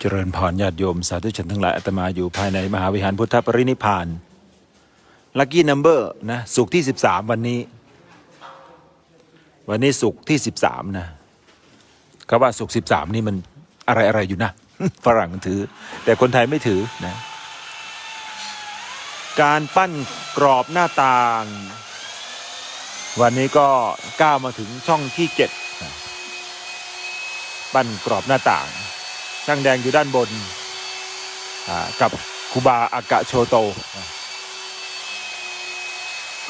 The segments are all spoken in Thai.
เจริญพรญาติโยมสาธุชนทั้งหลายอาตมาอยู่ภายในมหาวิหารพุทธปรินิพานลัคกี้นัมเบอร์นะสุขที่13วันนี้ วันนี้สุขที่13นะคำว่าสุข13นี่มันอะไรอะไรอยู่นะฝรั่งถือ แต่คนไทยไม่ถือนะ การปั้นกรอบหน้าต่าง วันนี้ก็ก้าวมาถึงช่องที่เจ็ดปั้นกรอบหน้าต่าง ช่างแดงอยู่ด้านบนกับคูบาอากะโชโต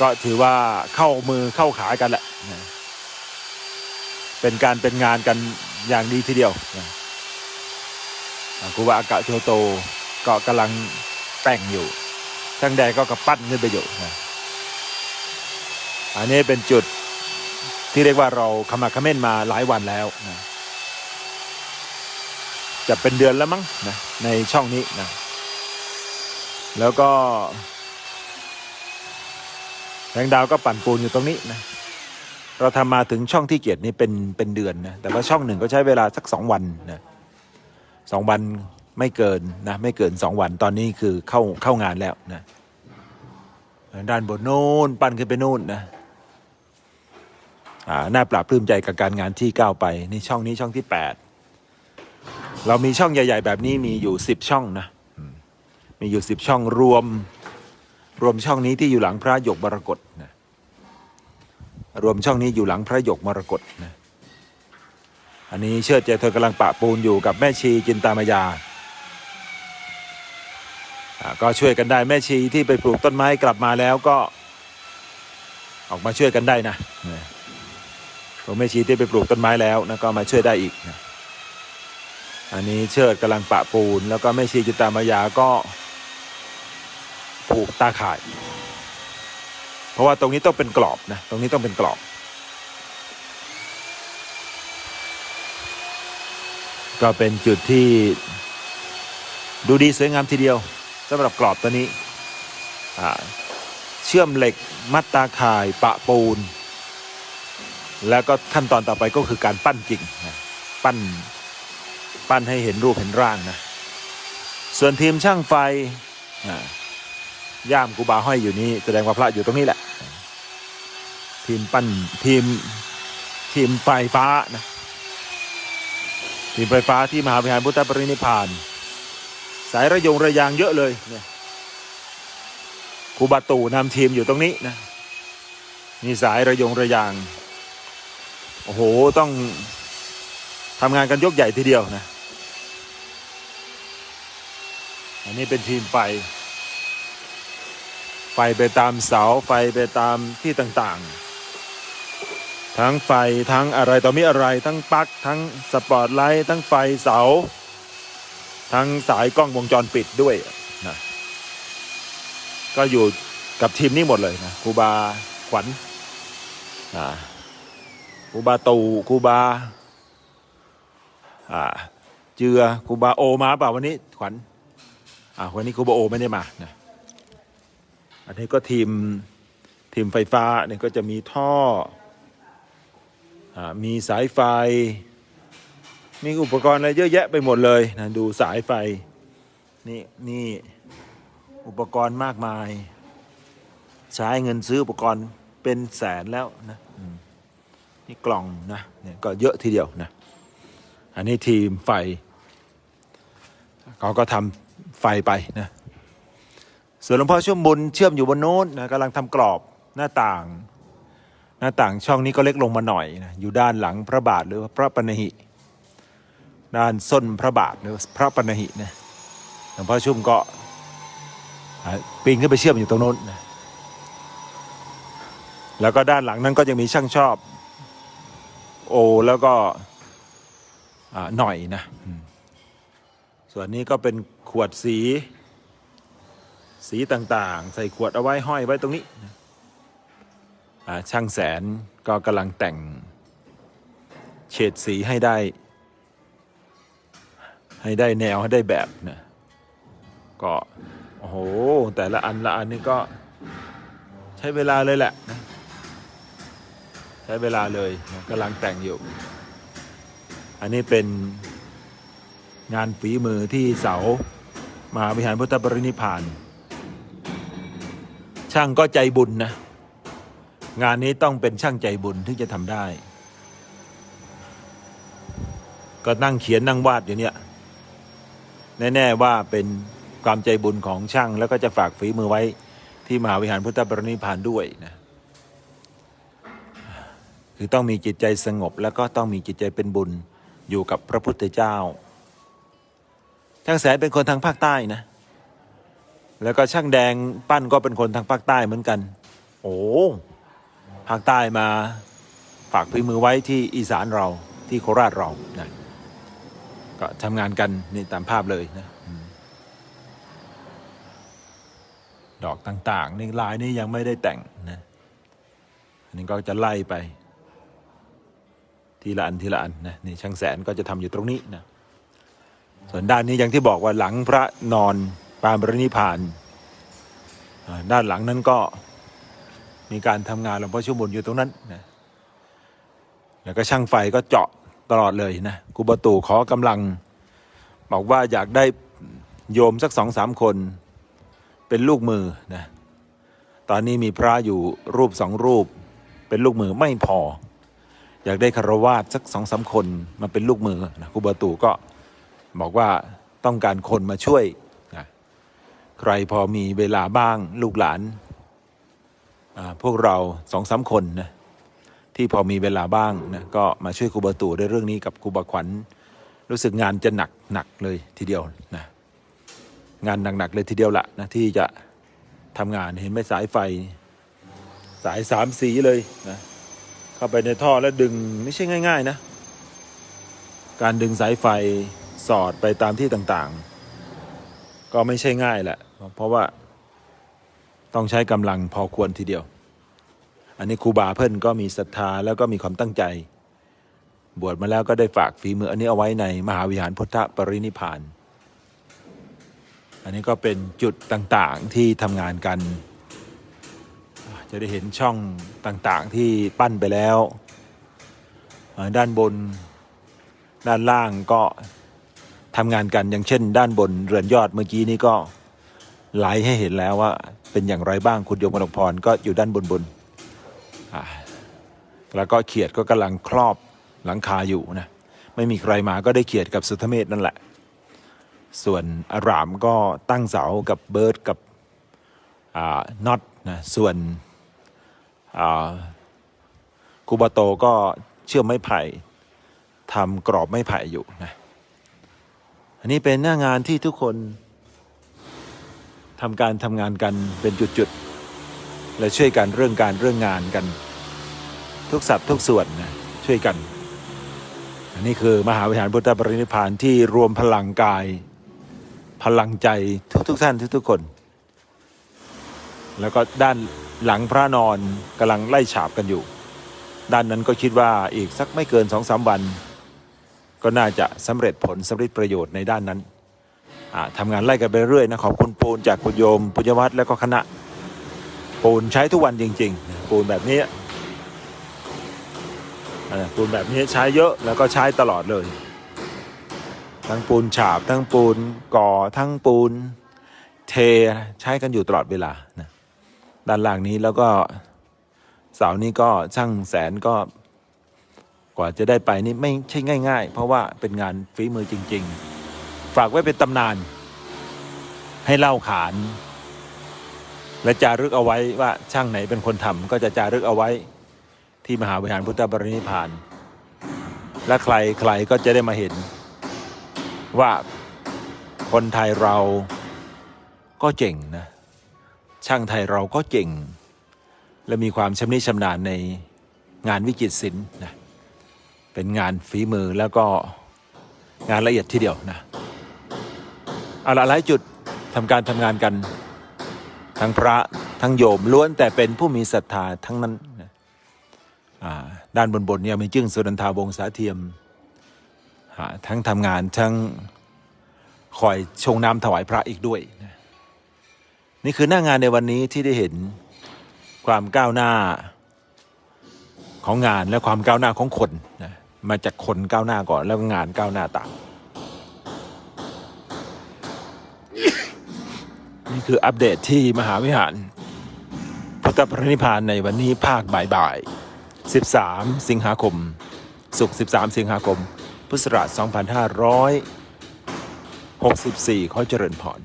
ก็ถือว่าเข้ามือเข้าขากันแหละ เป็นการเป็นงานกันอย่างดีทีเดียวคูบาอากะโชโตก็กำลังแต่งอยู่ ช่างแดงก็กระปั้นขึ้นไปอยู่อันนี้เป็นจุดที่เรียกว่าเราขมักเขม้นมาหลายวันแล้วนะ จะเป็นเดือนแล้วมั้งนะในช่องนี้นะแล้วก็แสงดาวก็ปั่นปูนอยู่ตรงนี้นะเราทำมาถึงช่องที่เกียรตินี่เป็นเป็นเดือนนะแต่ว่าช่องหนึ่งก็ใช้เวลาสักสองวันนะสองวันไม่เกินนะไม่เกินสองวันตอนนี้คือเข้าเข้างานแล้วนะด้านบนโน้นปั้นขึ้นไปโน่นนะอ่าน่าปราบปลื้มใจกับการงานที่ก้าวไปนี่ช่องนี้ช่องที่แปด เรามีช่องใหญ่ ๆ แบบนี้มีอยู่สิบช่องนะมีอยู่สิบช่องรวม รวมช่องนี้ที่อยู่หลังพระหยกมรกตนะรวมช่องนี้อยู่หลังพระหยกมรกตนะอันนี้เชิดเจเธอกำลังปะปูนอยู่กับแม่ชีจินตามายาอ่าก็ช่วยกันได้แม่ชีที่ไปปลูกต้นไม้กลับมาแล้วก็ ออกมาช่วยกันได้นะนะพวแม่ชีที่ไปปลูกต้นไม้แล้วนะก็มาช่วยได้อีกนะ อันนี้เชิดกำลังปะปูน แล้วก็แม่ชีจิตามายาก็ผูกตาข่าย เพราะว่าตรงนี้ต้องเป็นกรอบนะตรงนี้ต้องเป็นกรอบก็เป็นจุดที่ดูดีสวยงามทีเดียวสำหรับกรอบตัวนี้ เชื่อมเหล็กมัดตาข่ายปะปูน แล้วก็ขั้นตอนต่อไปก็คือการปั้นจริงปั้น ปั้นให้เห็นรูปเห็นร่างนะ ส่วนทีมช่างไฟย่ามกูบาห้อยอยู่นี่แสดงว่าพระอยู่ตรงนี้แหละ ทีมปั้นทีมทีมไฟฟ้านะทีมไฟฟ้าที่มหาวิหารพุทธปรินิพพาน สายระยงระยางเยอะเลยเนี่ยครูบาตู่นำทีมอยู่ตรงนี้นะมีสายระยงระยาง โอ้โห ต้องทำงานกันยกใหญ่ทีเดียวนะ อันนี้เป็นทีมไฟ ไฟไปตามเสาไฟไปตามที่ต่างๆ ทั้งไฟทั้งอะไรต่อมีอะไรทั้งปลั๊กทั้งสปอตไลท์ทั้งไฟเสา ทั้งสายกล้องวงจรปิดด้วยนะก็อยู่กับทีมนี้หมดเลยนะครูบาขวัญอ่าครูบาตูครูบาอ่าเจือครูบาโอมาเปล่าวันนี้ขวัญ อ่าวันนี้ครูบโอไม่ได้มานะอันนี้ก็ทีมทีมไฟฟ้าเนี่ยก็จะมีท่ออมีสายไฟ มีอุปกรณ์อะไรเยอะแยะไปหมดเลยนะดูสายไฟนี่นี่อุปกรณ์มากมาย ใช้เงินซื้ออุปกรณ์เป็นแสนแล้วนะนี่กล่องนะเนี่ยก็เยอะทีเดียวนะ อันนี้ทีมไฟเขาก็ทำ ไฟไปนะส่วนหลวงพ่อช่วมบุญเชื่อมอยู่บนโน้นนะกำลังทำกรอบหน้าต่าง หน้าต่างช่องนี้ก็เล็กลงมาหน่อยนะอยู่ด้านหลังพระบาทหรือพระปณหิ ด้านส้นพระบาทหรือพระปณหินะหลวงพ่อชุ่มก็ปีนขึ้นไปเชื่อมอยู่ตรงโน้นนะแล้วก็ด้านหลังนั้นก็ยังมีช่างชอบ โอแล้วก็หน่อยนะ ส่วนนี้ก็เป็นขวดสี สีต่างๆ ใส่ขวดเอาไว้ห้อยไว้ตรงนี้ช่างแสนก็กำลังแต่งเฉดสีให้ได้ ให้ได้แนวให้ได้แบบนะก็โอ้โห แต่ละอันละอันนี่ก็ใช้เวลาเลยแหละนะใช้เวลาเลยกำลังแต่งอยู่ อันนี้เป็น งานฝีมือที่เสามหาวิหารพุทธปรินิพาน ช่างก็ใจบุญนะ งานนี้ต้องเป็นช่างใจบุญถึงจะทำได้ ก็นั่งเขียนนั่งวาดอยู่เนี่ยแน่ ๆ ว่าเป็นความใจบุญของช่างแล้วก็จะฝากฝีมือไว้ที่มหาวิหารพุทธปรินิพานด้วยนะคือต้องมีจิตใจสงบแล้วก็ต้องมีจิตใจเป็นบุญอยู่กับพระพุทธเจ้า ช่างแสนเป็นคนทางภาคใต้นะ แล้วก็ช่างแดงปั้นก็เป็นคนทางภาคใต้เหมือนกัน โอ้ภาคใต้มาฝากฝีมือไว้ที่อีสานเราที่โคราชเรานะก็ทำงานกันนี่ตามภาพเลยนะดอกต่างๆนี่ลายนี่ยังไม่ได้แต่งนะอันนี้ก็จะไล่ไป ทีละอันทีละอันนะนี่ช่างแสนก็จะทำอยู่ตรงนี้นะ ส่วนด้านนี้อย่างที่บอกว่าหลังพระนอนปางบรนิพพานด้านหลังนั้นก็มีการทำงานหลวงพ่อชุมบุญอยู่ตรงนั้นนะแล้วก็ช่างไฟก็เจาะตลอดเลยนะครูบาตู่ขอกำลัง บอกว่าอยากได้โยมสักสองสามคน เป็นลูกมือนะตอนนี้มีพระอยู่รูปสองรูป เป็นลูกมือไม่พอ อยากได้คารวาสสักสองสามคนมาเป็นลูกมือนะครูบาตู่ก็ บอกว่าต้องการคนมาช่วยนะใครพอมีเวลาบ้างลูกหลานพวกเราสองสามคนนะที่พอมีเวลาบ้างนะก็มาช่วยครูบาตู่ในเรื่องนี้กับครูบาขวัญ รู้สึกงานจะหนักหนักเลยทีเดียวนะงานหนักๆเลยทีเดียวละนะที่จะทำงานเห็นไหมสายไฟ สายสามสีเลยนะเข้าไปในท่อแล้วดึงไม่ใช่ง่าย ๆ นะ การดึงสายไฟ สอดไปตามที่ต่างๆ ก็ไม่ใช่ง่ายแหละ เพราะว่าต้องใช้กำลังพอควรทีเดียว อันนี้ครูบาเพิ่นก็มีศรัทธาแล้วก็มีความตั้งใจ บวชมาแล้วก็ได้ฝากฝีมืออันนี้เอาไว้ในมหาวิหารพุทธปรินิพาน อันนี้ก็เป็นจุดต่างๆที่ทำงานกัน จะได้เห็นช่องต่างๆที่ปั้นไปแล้ว ด้านบนด้านล่างก็ ทำงานกันอย่างเช่น ด้านบนเรือนยอดเมื่อกี้นี้ก็ไลฟ์ให้เห็นแล้วว่า เป็นอย่างไรบ้างคุณโยมกนกพรก็อยู่ด้านบนบนแล้วก็เขียดก็กำลังครอบหลังคาอยู่นะไม่มีใครมาก็ได้เขียดกับสุธเมธนั่นแหละ ส่วนอารามก็ตั้งเสากับเบิร์ดกับน็อตนะส่วนคูบาโตก็เชื่อมไม้ไผ่ทำกรอบไม้ไผ่อยู่นะ อันนี้เป็นหน้างานที่ทุกคนทำการทำงานกันเป็นจุดๆ และช่วยกันเรื่องการเรื่องงานกัน ทุกสัดทุกส่วนนะช่วยกัน อันนี้คือมหาวิหารพุทธปรินิพพานที่รวมพลังกาย พลังใจทุกๆท่านทุกๆคน แล้วก็ด้านหลังพระนอนกำลังไล่ฉาบกันอยู่ ด้านนั้นก็คิดว่าอีกสักไม่เกินสองสามวัน ก็น่าจะสำเร็จผลสำเร็จประโยชน์ในด้านนั้นอ่าทำงานไล่กันไปเรื่อยนะขอบคุณปูนจากคุณโยมปุญญวัฒน์แล้วก็คณะปูนใช้ทุกวันจริงๆ ปูนแบบนี้ปูนแบบนี้ใช้เยอะแล้วก็ใช้ตลอดเลย ทั้งปูนฉาบ ทั้งปูนก่อทั้งปูนเทใช้กันอยู่ตลอดเวลานะด้านล่างนี้แล้วก็เสานี้ก็ช่างแสนก็ กว่าจะได้ไปนี่ไม่ใช่ง่าย ๆ เพราะว่าเป็นงานฝีมือจริง ๆ ฝากไว้เป็นตำนาน ให้เล่าขาน และจารึกเอาไว้ว่าช่างไหนเป็นคนทำก็จะจารึกเอาไว้ ที่มหาวิหารพุทธบรินิพาน และใครใครก็จะได้มาเห็น ว่าคนไทยเราก็เจ๋งนะ ช่างไทยเราก็เก่งและมีความชำนิชำนาญในงานวิจิตรศิลป์นะ เป็นงานฝีมือแล้วก็งานละเอียดทีเดียวนะเอาละหลายจุดทำการทำงานกัน ทั้งพระทั้งโยมล้วนแต่เป็นผู้มีศรัทธาทั้งนั้นด้านบนบนๆเนี่ยมีจึงสุนันทาวงศาเทียม ทั้งทำงานทั้งคอยชงน้ำถวายพระอีกด้วยนะนี่คือหน้างานในวันนี้ที่ได้เห็นความก้าวหน้าของงานและความก้าวหน้าของคนนะ มาจากคนก้าวหน้าก่อนแล้วงานก้าวหน้าตามนี่คืออัปเดตที่มหาวิหารพุทธประนิพานในวันนี้ภาคบ่ายๆ 13 สิงหาคมสุกร์ 13 สิงหาคม พุทธศักราช 2564 ขอเจริญพร